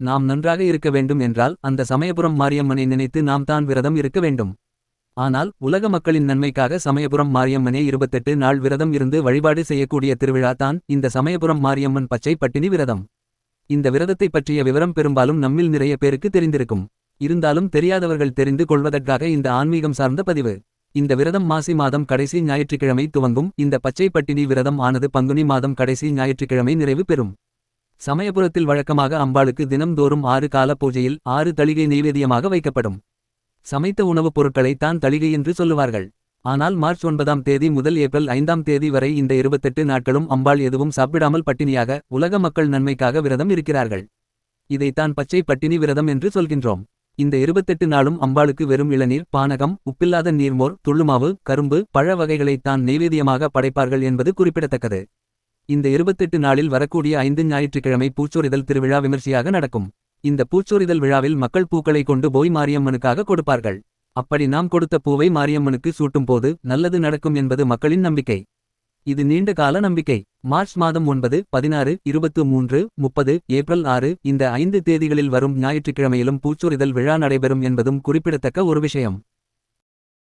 நாம் நன்றாக இருக்க வேண்டும் என்றால் அந்த சமயபுரம் மாரியம்மனை நினைத்து நாம் தான் விரதம் இருக்க வேண்டும். ஆனால் உலக மக்களின் நன்மைக்காக சமயபுரம் மாரியம்மனே இருபத்தெட்டு நாள் விரதம் இருந்து வழிபாடு செய்யக்கூடிய திருவிழா தான் இந்த சமயபுரம் மாரியம்மன் பச்சை பட்டினி விரதம். இந்த விரதத்தை பற்றிய விவரம் பெரும்பாலும் நம்மில் நிறைய பேருக்கு தெரிந்திருக்கும். இருந்தாலும் தெரியாதவர்கள் தெரிந்து கொள்வதற்காக இந்த ஆன்மீகம் சார்ந்த பதிவு. இந்த விரதம் மாசி மாதம் கடைசி ஞாயிற்றுக்கிழமை துவங்கும். இந்த பச்சை பட்டினி விரதம் ஆனது பங்குனி மாதம் கடைசி ஞாயிற்றுக்கிழமை நிறைவு பெறும். சமயபுரத்தில் வழக்கமாக அம்பாளுக்கு தினம்தோறும் ஆறு கால பூஜையில் ஆறு தளிகை நெய்வேதியமாக வைக்கப்படும். சமைத்த உணவுப் பொருட்களை தான் தளிகை என்று சொல்லுவார்கள். ஆனால் மார்ச் ஒன்பதாம் தேதி முதல் ஏப்ரல் ஐந்தாம் தேதி வரை இந்த இருபத்தெட்டு நாட்களும் அம்பாள் எதுவும் சாப்பிடாமல் பட்டினியாக உலக மக்கள் நன்மைக்காக விரதம் இருக்கிறார்கள். இதைத்தான் பச்சை பட்டினி விரதம் என்று சொல்கின்றோம். இந்த இருபத்தெட்டு நாளும் அம்பாளுக்கு வெறும் இளநீர் பானகம் உப்பில்லாத நீர்மோர் துள்ளுமாவு கரும்பு பழ வகைகளைத் தான் நெய்வேதியமாக படைப்பார்கள் என்பது குறிப்பிடத்தக்கது. இந்த இருபத்தெட்டு நாளில் வரக்கூடிய ஐந்து ஞாயிற்றுக்கிழமை பூச்சொரிதல் திருவிழா விமர்சையாக நடக்கும். இந்த பூச்சொறிதல் விழாவில் மக்கள் பூக்களை கொண்டு போய் மாரியம்மனுக்காக கொடுப்பார்கள். அப்படி நாம் கொடுத்த பூவை மாரியம்மனுக்கு சூட்டும் போது நல்லது நடக்கும் என்பது மக்களின் நம்பிக்கை. இது நீண்ட கால நம்பிக்கை. மார்ச் மாதம் ஒன்பது பதினாறு இருபத்து மூன்று முப்பது ஏப்ரல் ஆறு இந்த ஐந்து தேதிகளில் வரும் ஞாயிற்றுக்கிழமையிலும் பூச்சொரிதல் விழா நடைபெறும் என்பதும் குறிப்பிடத்தக்க ஒரு விஷயம்.